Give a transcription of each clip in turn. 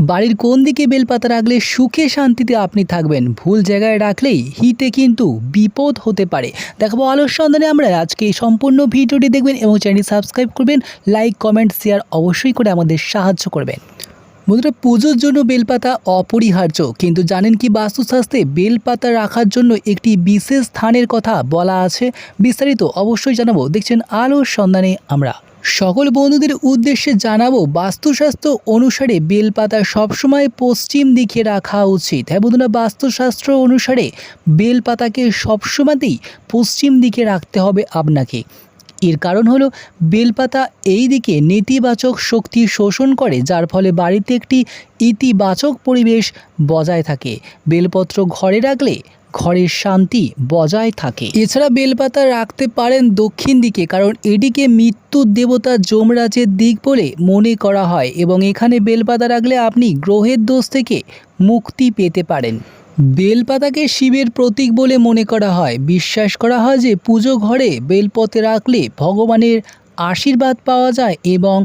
বাড়ির কোন দিকে বেলপাতা রাখলে সুখে শান্তিতে আপনি থাকবেন, ভুল জায়গায় রাখলেই হিতে কিন্তু বিপদ হতে পারে। দেখাবো আলোর সন্ধানে আমরা আজকে এই সম্পূর্ণ ভিডিওটি দেখবেন এবং চ্যানেলটি সাবস্ক্রাইব করবেন, লাইক, কমেন্ট, শেয়ার অবশ্যই করে আমাদের সাহায্য করবেন। বন্ধুরা, পুজোর জন্য বেলপাতা অপরিহার্য, কিন্তু জানেন কি বাস্তুশাস্ত্রে বেলপাতা রাখার জন্য একটি বিশেষ স্থানের কথা বলা আছে? বিস্তারিত অবশ্যই জানাব। দেখছেন আলোর সন্ধানে আমরা। সকল বন্ধুদের উদ্দেশ্যে জানাব, বাস্তুশাস্ত্র অনুসারে বেলপাতা সবসময় পশ্চিম দিকে রাখা উচিত। হ্যাঁ বন্ধুরা, বাস্তুশাস্ত্র অনুসারে বেলপাতাকে সবসময়তেই পশ্চিম দিকে রাখতে হবে আপনাকে। এর কারণ হলো, বেলপাতা এই দিকে নেতিবাচক শক্তি শোষণ করে, যার ফলে বাড়িতে একটি ইতিবাচক পরিবেশ বজায় থাকে। বেলপত্র ঘরে রাখলে ঘরের শান্তি বজায় থাকে। এছাড়া বেলপাতা রাখতে পারেন দক্ষিণ দিকে, কারণ এটিকে মৃত্যুর দেবতা যমরাজের দিক বলে মনে করা হয় এবং এখানে বেলপাতা রাখলে আপনি গ্রহের দোষ থেকে মুক্তি পেতে পারেন। বেলপাতাকে শিবের প্রতীক বলে মনে করা হয়। বিশ্বাস করা হয় যে পুজো ঘরে বেলপথে রাখলে ভগবানের আশীর্বাদ পাওয়া যায় এবং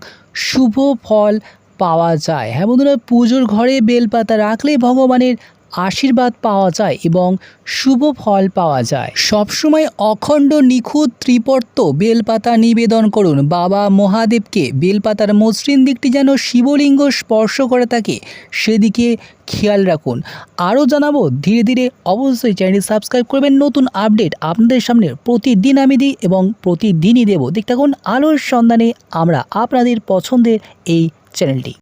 শুভ ফল পাওয়া যায়। হ্যাঁ বন্ধুরা, পুজোর ঘরে বেলপাতা রাখলে ভগবানের আশীর্বাদ পাওয়া যায় এবং শুভ ফল পাওয়া যায়। সবসময় অখণ্ড নিখুঁত ত্রিপর্ত বেলপাতা নিবেদন করুন। বাবা মহাদেবকে বেলপাতার মসৃণ দিকটি যেন শিবলিঙ্গ স্পর্শ করে থাকে, সেদিকে খেয়াল রাখুন। আরও জানাব, ধীরে ধীরে অবশ্যই চ্যানেলটি সাবস্ক্রাইব করবেন। নতুন আপডেট আপনাদের সামনে প্রতিদিন আমি দিই এবং প্রতিদিনই দেবো। দেখতে থাকুন আলোর সন্ধানে আমরা আপনাদের পছন্দের এই চ্যানেলটি।